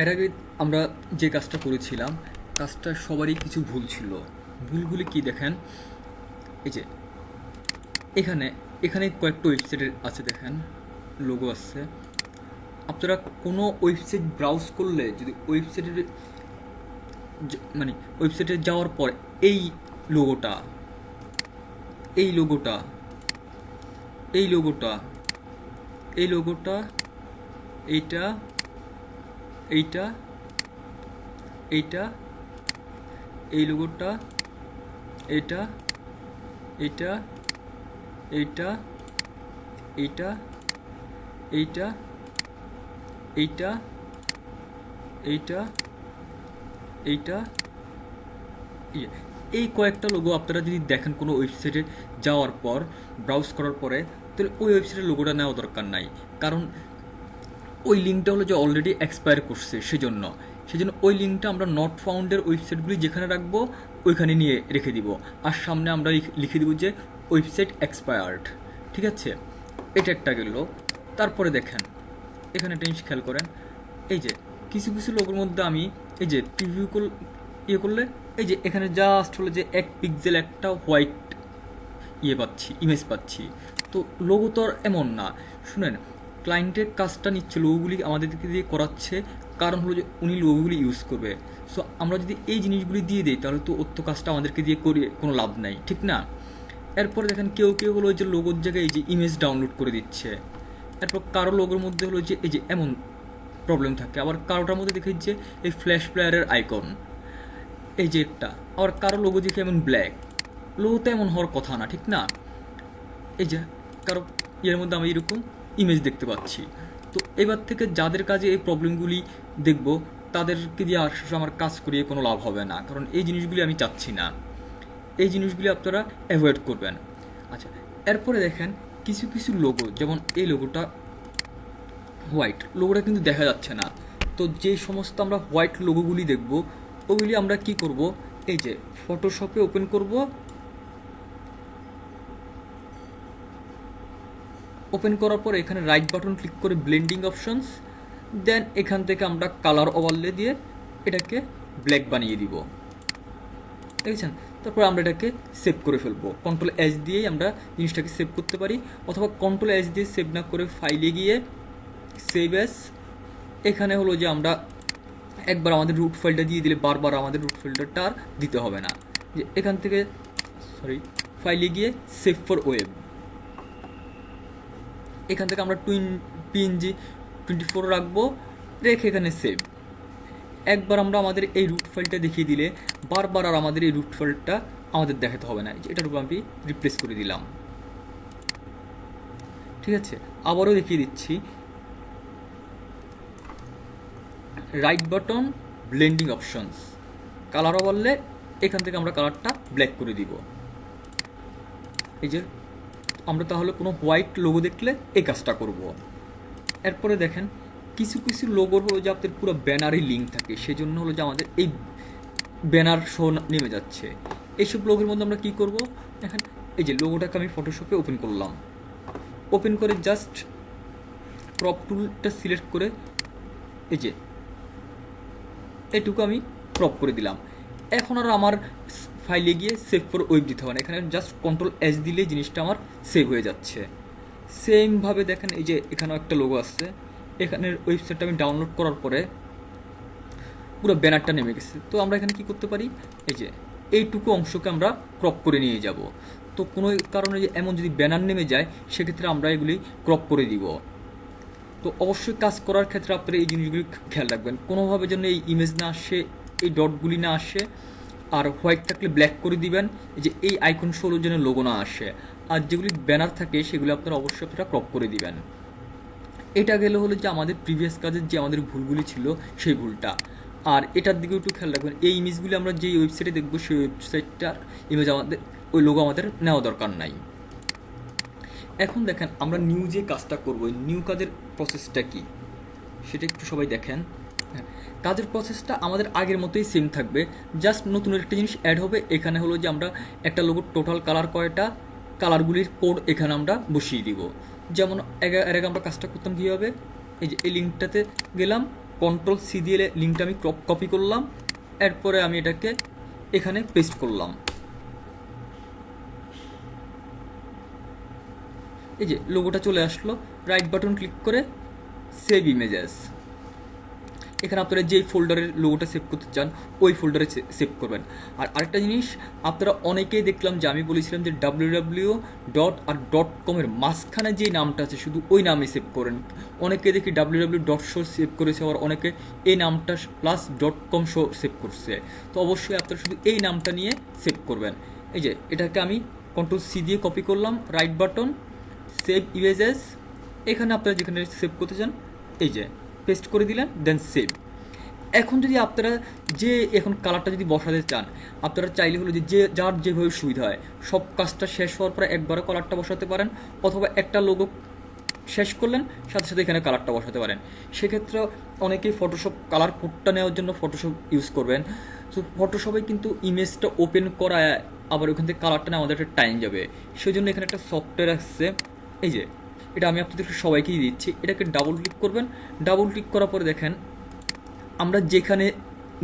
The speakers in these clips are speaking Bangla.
এর আগে আমরা যে কাজটা করেছিলাম, কাজটা সবারই কিছু ভুল ছিল। ভুলগুলি কি দেখেন? এই যে, এখানে এখানে কয়েকটা ওয়েবসাইটের আছে দেখেন লোগো আছে। আপনারা কোনো ওয়েবসাইট ব্রাউজ করলে, যদি ওয়েবসাইটের মানে ওয়েবসাইটে যাওয়ার পর এই লোগোটা এই লোগোটা এই লোগোটা এই লোগোটা এইটা এইটা এইটা এই লোগোটা এইটা এইটা এইটা এইটা এইটা এইটা এইটা এইটা ইয়ে, এই কয়েকটা লোগো আপনারা যদি দেখেন কোনো ওয়েবসাইটে যাওয়ার পর ব্রাউজ করার পরে তাহলে ওই ওয়েবসাইটের লোগোটা নেওয়া দরকার নাই। কারণ ওই লিঙ্কটা হলো যে অলরেডি এক্সপায়ার করছে, সেজন্য। সেজন্য ওই লিঙ্কটা আমরা নট ফাউন্ডের ওয়েবসাইটগুলি যেখানে রাখব, ওইখানে নিয়ে রেখে দিব। আর সামনে আমরা লিখে দিব যে ওয়েবসাইট এক্সপায়ার্ড ঠিক আছে? এটা একটা গেল। তারপরে দেখেন, এখানে একটা জিনিস খেয়াল করেন। এই যে, কিছু কিছু লোকের মধ্যে আমি এই যে প্রিভিউ কল ইয়ে করলে, এই যে এখানে জাস্ট হলো যে এক পিক্সেল একটা হোয়াইট ইয়ে পাচ্ছি ইমেজ পাচ্ছি। তো লোগো তো এমন না। শুনেন ক্লায়েন্টের কাজটা নিচ্ছে, লোগোগুলি আমাদেরকে দিয়ে করাচ্ছে। কারণ হলো যে উনি লোগোগুলি ইউজ করবে। সো আমরা যদি এই জিনিসগুলি দিয়ে দিই, তাহলে তো তো কাজটা আমাদেরকে দিয়ে করিয়ে কোনো লাভ নাই, ঠিক না? এরপরে দেখেন কেউ কেউ হলো যে লোগোর জায়গায় এই যে ইমেজ ডাউনলোড করে দিচ্ছে। এরপর কারও লোগোর মধ্যে হলো যে এই যে এমন প্রবলেম থাকে। আবার কারোটার মধ্যে দেখে যে এই ফ্ল্যাশ প্লেয়ারের আইকন এই যে একটা। আবার কারও লোগো দেখে এমন ব্ল্যাক লোগো তো এমন হওয়ার কথা না, ঠিক না? এই যে কারও ইয়ের মধ্যে আমি এরকম ইমেজ দেখতে পাচ্ছি। তো এবার থেকে যাদের কাজে এই প্রবলেমগুলি দেখব, তাদেরকে দিয়ে আসলে আমার কাজ করিয়ে কোনো লাভ হবে না। কারণ এই জিনিসগুলি আমি চাচ্ছি না। এই জিনিসগুলি আপনারা অ্যাভয়েড করবেন। আচ্ছা এরপরে দেখেন কিছু কিছু লোগো যেমন এই লোগোটা হোয়াইট লোগোটা কিন্তু দেখা যাচ্ছে না। তো যে সমস্ত আমরা হোয়াইট লোগোগুলি দেখব, ওগুলি আমরা কি করব? এই যে ফটোশপে ওপেন করব ওপেন করার পর এখানে রাইট বাটন ক্লিক করে ব্লেন্ডিং অপশনস দেন এখান থেকে আমরা কালার ওভারলে দিয়ে এটাকে ব্ল্যাক বানিয়ে দিব। দেখেছেন? তারপর আমরা এটাকে সেভ করে ফেলব। কন্ট্রোল এস দিয়েই আমরা জিনিসটাকে সেভ করতে পারি, অথবা কন্ট্রোল এস দিয়ে সেভ না করে ফাইলে গিয়ে সেভ এস এখানে হলো যে আমরা একবার আমাদের রুট ফাইলটা দিয়ে দিলে বারবার আমাদের রুট ফাইলটা আর দিতে হবে না। যে এখান থেকে সরি ফাইলে গিয়ে সেভ ফর ওয়েব এখান থেকে আমরা টুইন পিএনজি টোয়েন্টি ফোর রাখব, রেখে এখানে সেভ একবার আমরা আমাদের এই রুট ফাইলটা দেখিয়ে দিলে, বারবার আর আমাদের এই রুট ফাইলটা আমাদের দেখাতে হবে না। এটার উপর আমি রিপ্লেস করে দিলাম। ঠিক আছে? আবারও দেখিয়ে দিচ্ছি। রাইট বাটন ব্লেন্ডিং অপশনস কালারও বললে এখান থেকে আমরা কালারটা ব্ল্যাক করে দিব। এই যে আমরা তাহলে কোনো হোয়াইট লোগো দেখলে এই কাজটা করব। এরপরে দেখেন, কিছু কিছু লোগোর হলো যে আপনাদের পুরো ব্যানারে লিঙ্ক থাকে, সেজন্য হলো যে আমাদের এই ব্যানার শো নেমে যাচ্ছে। এইসব লোগোর মধ্যে আমরা কি করব? এখন এই যে লোগোটাকে আমি ফটোশপে ওপেন করলাম। ওপেন করে জাস্ট ক্রপ টুলটা সিলেক্ট করে এই যে, এটুকু আমি ক্রপ করে দিলাম। এখন আর আমার ফাইলে গিয়ে সেভ ফর ওয়েব দিতে হবে না। এখানে জাস্ট কন্ট্রোল এস দিলেই জিনিসটা আমার সেভ হয়ে যাচ্ছে। সেমভাবে দেখেন, এই যে এখানেও একটা লোগো আসছে। এখানের ওয়েবসাইটটা আমি ডাউনলোড করার পরে পুরো ব্যানারটা নেমে গেছে। তো আমরা এখানে কি করতে পারি? এই যে এইটুকু অংশকে আমরা ক্রপ করে নিয়ে যাব। তো কোনো কারণে যে এমন যদি ব্যানার নেমে যায়, সেক্ষেত্রে আমরা এগুলি ক্রপ করে দিব। তো অবশ্যই কাজ করার ক্ষেত্রে আপনারা এই জিনিসগুলি খেয়াল রাখবেন। কোনোভাবে যেন এই ইমেজ না আসে, এই ডটগুলি না আসে আর হোয়াইট থাকলে ব্ল্যাক করে দিবেন। যে এই আইকন শোর যেন লোগো না আসে, আর যেগুলি ব্যানার থাকে, সেগুলি আপনারা অবশ্যই আপনারা ক্রপ করে দিবেন। এটা গেলে হলো যে আমাদের প্রিভিয়াস কাজের যে আমাদের ভুলগুলি ছিল, সেই ভুলটা। আর এটার দিকেও একটু খেয়াল রাখবেন, এই ইমেজগুলি আমরা যেই ওয়েবসাইটে দেখব, সেই ওয়েবসাইটটার ইমেজ আমাদের, ওই লোগো আমাদের নেওয়া দরকার নাই। এখন দেখেন, আমরা নিউ যে কাজটা করব নিউ কাজের প্রসেসটা কি? সেটা একটু সবাই দেখেন। কাজের প্রসেসটা আমাদের আগের মতোই সেম থাকবে। জাস্ট নতুন একটা জিনিস অ্যাড হবে, এখানে হলো যে আমরা একটা লোগোর টোটাল কালার কয়টা কালারগুলির কোড এখানে আমরা বসিয়ে দিব। যেমন এর আগে আমরা কাজটা করতাম কীভাবে? এই যে, এই লিঙ্কটাতে গেলাম কন্ট্রোল সি দিয়ে লিঙ্কটা আমি কপি করলাম, এরপরে আমি এটাকে এখানে পেস্ট করলাম। এই যে লোগোটা চলে আসলো রাইট বাটন ক্লিক করে সেভ ইমেজেস এখানে আপনারা যেই ফোল্ডারের লোগোটা সেভ করতে চান, ওই ফোল্ডারে সেভ করবেন। আর আরেকটা জিনিস, আপনারা অনেকেই দেখলাম যে আমি বলেছিলাম যে W W dot R dot কমের মাঝখানে যে নামটা আছে, শুধু ওই নামে সেভ করেন। অনেকে দেখি W W dot show save করেছে, আবার অনেকে এই নামটা plus dot com show save করছে। তো অবশ্যই আপনারা শুধু এই নামটা নিয়ে সেভ করবেন। এই যে, এটাকে আমি কন্ট্রোল সি দিয়ে কপি করলাম রাইট বাটন সেভ ইমেজেস এখানে আপনারা যেখানে সেভ করতে চান, এই যে পেস্ট করে দিলেন দেন সেভ এখন যদি আপনারা যে এখন কালারটা যদি বসাতে চান, আপনারা চাইলে হলো যে যার যেভাবে সুবিধা হয়, সব কাজটা শেষ হওয়ার পরে একবারে কালারটা বসাতে পারেন, অথবা একটা লোগো শেষ করলেন, সাথে সাথে এখানে কালারটা বসাতে পারেন। সেক্ষেত্রে অনেকেই ফটোশপ কালার কোডটা নেওয়ার জন্য ফটোশপ ইউজ করবেন। তো ফটোশপে কিন্তু ইমেজটা ওপেন করায় আবার ওখান থেকে কালারটা নেওয়া আমাদের একটা টাইম যাবে। সেই জন্য এখানে একটা সফটওয়্যার আসছে, এই যে এটা আমি আপনাদেরকে সবাইকেই দিচ্ছি। এটাকে ডাবল ক্লিক করবেন। ডাবল ক্লিক করার পরে দেখেন, আমরা যেখানে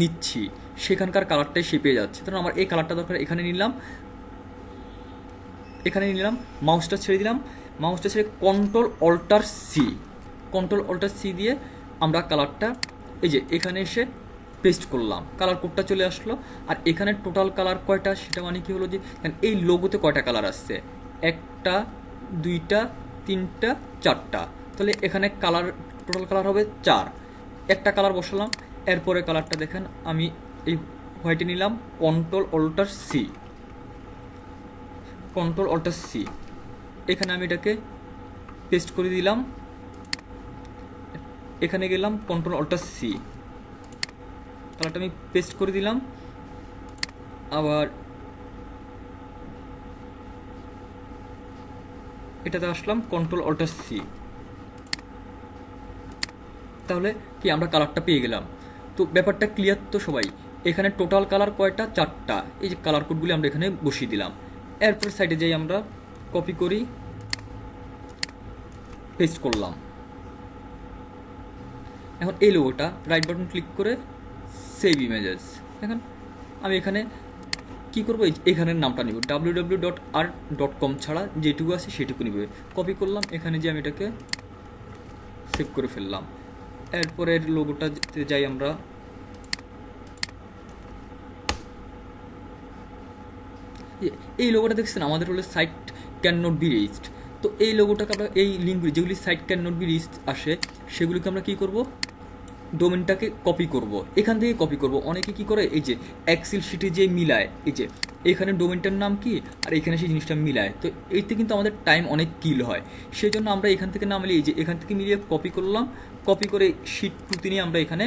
নিচ্ছি, সেখানকার কালারটাই সে পেয়ে যাচ্ছে। ধরুন আমার এই কালারটা দরকার, এখানে নিলাম। এখানে নিলাম মাউসটা ছেড়ে দিলাম। মাউসটা ছেড়ে control alt C control alt C দিয়ে আমরা কালারটা এই যে এখানে এসে পেস্ট করলাম। কালার কোডটা চলে আসলো। আর এখানে টোটাল কালার কয়টা? সেটা মানে কি হলো যে, এই লোগোতে কয়টা কালার আসছে? একটা, দুইটা তিনটা, চারটা। তাহলে এখানে কালার টোটাল কালার হবে চার। একটা কালার বসালাম, এরপরে কালারটা দেখেন, আমি এই হোয়াইটে নিলাম control alt C control alt C এখানে আমি এটাকে পেস্ট করে দিলাম। এখানে গেলাম কন্ট্রোল অল্টার সি কালারটা আমি পেস্ট করে দিলাম। আবার এটাতে আসলাম কন্ট্রোল অল্টার সি তাহলে কি, আমরা কালারটা পেয়ে গেলাম। তো ব্যাপারটা ক্লিয়ার তো সবাই? এখানে টোটাল কালার কয়টা? চারটা। এই যে কালার কোডগুলি আমরা এখানে বসিয়ে দিলাম। এরপর সাইডে যাই আমরা কপি করি পেস্ট করলাম। এখন এই লোগোটা রাইট বাটন ক্লিক করে সেভ ইমেজেস দেখেন আমি এখানে কি করব? এখানের নামটা নিব। W W dot R dot com ছাড়া যেটুকু আছে সেটুকু নিবে। কপি করলাম, এখানে যে আমি এটাকে সেভ করে ফেললাম। এরপরের লোগোটা যাই আমরা। এই লোগোটা দেখছেন? আমাদের হলো site can not be reached তো এই লোগোটাকে আমরা, এই লিঙ্কগুলি যেগুলি site can not be reached আসে, সেগুলিকে আমরা কী করব? ডোমেনটাকে কপি করব। এখান থেকে কপি করব। অনেকে কি করে? এই যে এক্সেল শিটে যে মিলায়, এই যে এখানে ডোমেনটার নাম কি? আর এখানে সেই জিনিসটা মিলায়। তো এতে কিন্তু আমাদের টাইম অনেক কিল হয়। সেই জন্য আমরা এখান থেকে না মিলিয়ে, এই যে এখান থেকে মিলিয়ে কপি করলাম। কপি করে শিট টুতে নিয়ে আমরা এখানে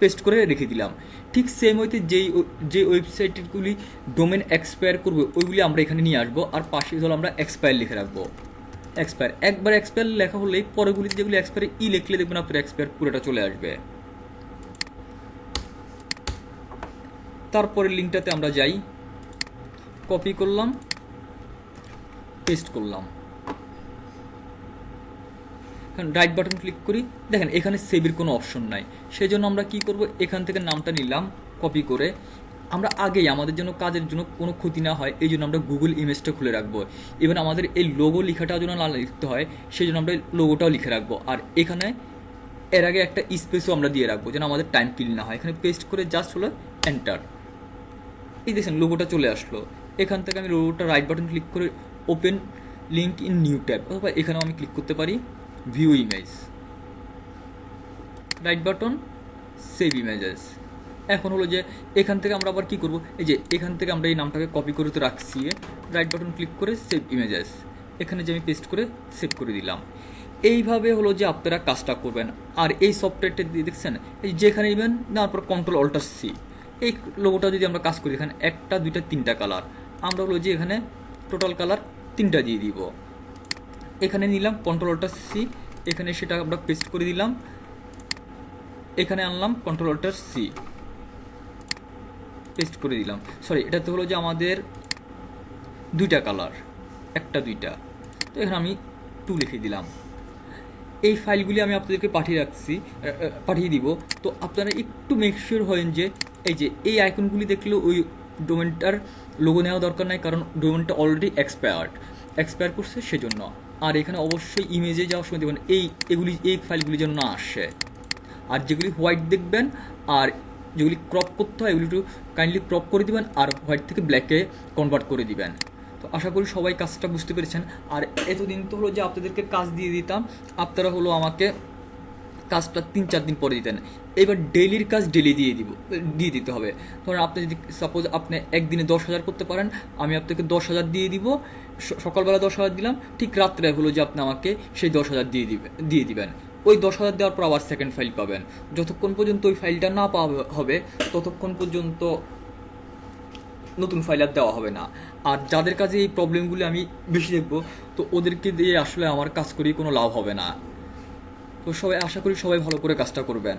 পেস্ট করে রেখে দিলাম। ঠিক সেম হইতে যেই যে ওয়েবসাইটগুলি ডোমেন এক্সপায়ার করবে, ওইগুলি আমরা এখানে নিয়ে আসব। আর পাশে ধরো আমরা এক্সপায়ার লিখে রাখব। এক্সপায়ার একবার এক্সপায়ার লেখা হলেই পরেগুলিতে যেগুলি এক্সপায়ার ই লিখলে দেখবেন আপনার এক্সপায়ার পুরোটা চলে আসবে। তারপরে লিঙ্কটাতে আমরা যাই। কপি করলাম পেস্ট করলাম। এখন রাইট বাটন ক্লিক করি। দেখেন, এখানে সেভের কোনো অপশন নাই। সেই জন্য আমরা কি করব? এখান থেকে নামটা নিলাম কপি করে। আমরা আগেই আমাদের জন্য কাজের জন্য কোনো ক্ষতি না হয়, এই জন্য আমরা গুগল ইমেজটা খুলে রাখব। এবার আমাদের এই লোগো লেখাটাও যেন না লিখতে হয়, সেই জন্য আমরা লোগোটাও লিখে রাখব। আর এখানে এর আগে একটা স্পেসও আমরা দিয়ে রাখব, যেন আমাদের টাইম কিল না হয়। এখানে পেস্ট করে জাস্ট হলো এন্টার এই দেখছেন লোগোটা চলে আসলো। এখান থেকে আমি লোগোটা রাইট বাটন ক্লিক করে open link in new tab অথবা এখানেও আমি ক্লিক করতে পারি view image right button save images এখন হলো যে এখান থেকে আমরা আবার কি করব? এই যে এখান থেকে আমরা এই নামটাকে কপি করে তো রাখছি। রাইট বাটন ক্লিক করে সেভ ইমেজেস এখানে যে আমি পেস্ট করে সেভ করে দিলাম। এইভাবে হলো যে আপনারা কাজটা করবেন। আর এই সফটওয়্যারটা দিয়ে দেখছেন? এই যেখানে নেবেন তারপর কন্ট্রোল অল্টার সি এই লোগোটা যদি আমরা কাজ করি, এখানে একটা, দুইটা, তিনটা কালার আমরা হলো যে এখানে টোটাল কালার তিনটা দিয়ে দিব। এখানে নিলাম কন্ট্রোল অল্টার সি এখানে সেটা আমরা পেস্ট করে দিলাম। এখানে আনলাম কন্ট্রোল অল্টার সি পেস্ট করে দিলাম। সরি এটাতে হলো যে আমাদের দুইটা কালার একটা দুইটা। তো এখানে আমি টু লিখে দিলাম। এই ফাইলগুলি আমি আপনাদেরকে পাঠিয়ে রাখছি পাঠিয়ে দিব। তো আপনারা একটু মেকশিওর হয়েন যে এই যে এই আইকনগুলি দেখলেও ওই ডোমেনটার লোগো নেওয়া দরকার নাই, কারণ ডোমেনটা অলরেডি এক্সপায়ার্ড এক্সপায়ার করছে সেজন্য। আর এখানে অবশ্যই ইমেজে যাওয়ার সময় দেখবেন, এই, এগুলি, এই ফাইলগুলি যেন না আসে। আর যেগুলি হোয়াইট দেখবেন, আর যেগুলি ক্রপ করতে হয়, এগুলি একটু কাইন্ডলি ক্রপ করে দিবেন আর হোয়াইট থেকে ব্ল্যাকে কনভার্ট করে দিবেন। তো আশা করি সবাই কাজটা বুঝতে পেরেছেন। আর এতদিন তো হলো যে আপনাদেরকে কাজ দিয়ে দিতাম, আপনারা হলো আমাকে কাজটা তিন চার দিন পরে দিতেন। এবার ডেইলির কাজ ডেলি দিয়ে দিব, দিয়ে দিতে হবে। ধরুন আপনি যদি সাপোজ আপনি একদিনে দশ হাজার করতে পারেন, আমি আপনাকে দশ হাজার দিয়ে দিব। সকালবেলা দশ হাজার দিলাম, ঠিক রাত্রে হলো যে আপনি আমাকে সেই দশ হাজার দিয়ে দিবে, দিয়ে দিবেন। ওই দশ হাজার দেওয়ার পর আবার সেকেন্ড ফাইল পাবেন। যতক্ষণ পর্যন্ত ওই ফাইলটা না পাওয়া হবে, ততক্ষণ পর্যন্ত নতুন ফাইল আর দেওয়া হবে না। আর যাদের কাছে এই প্রবলেমগুলি আমি বেশি দেখব, তো ওদেরকে দিয়ে আসলে আমার কাজ করি কোনো লাভ হবে না। তো সবাই, আশা করি সবাই ভালো করে কাজটা করবেন।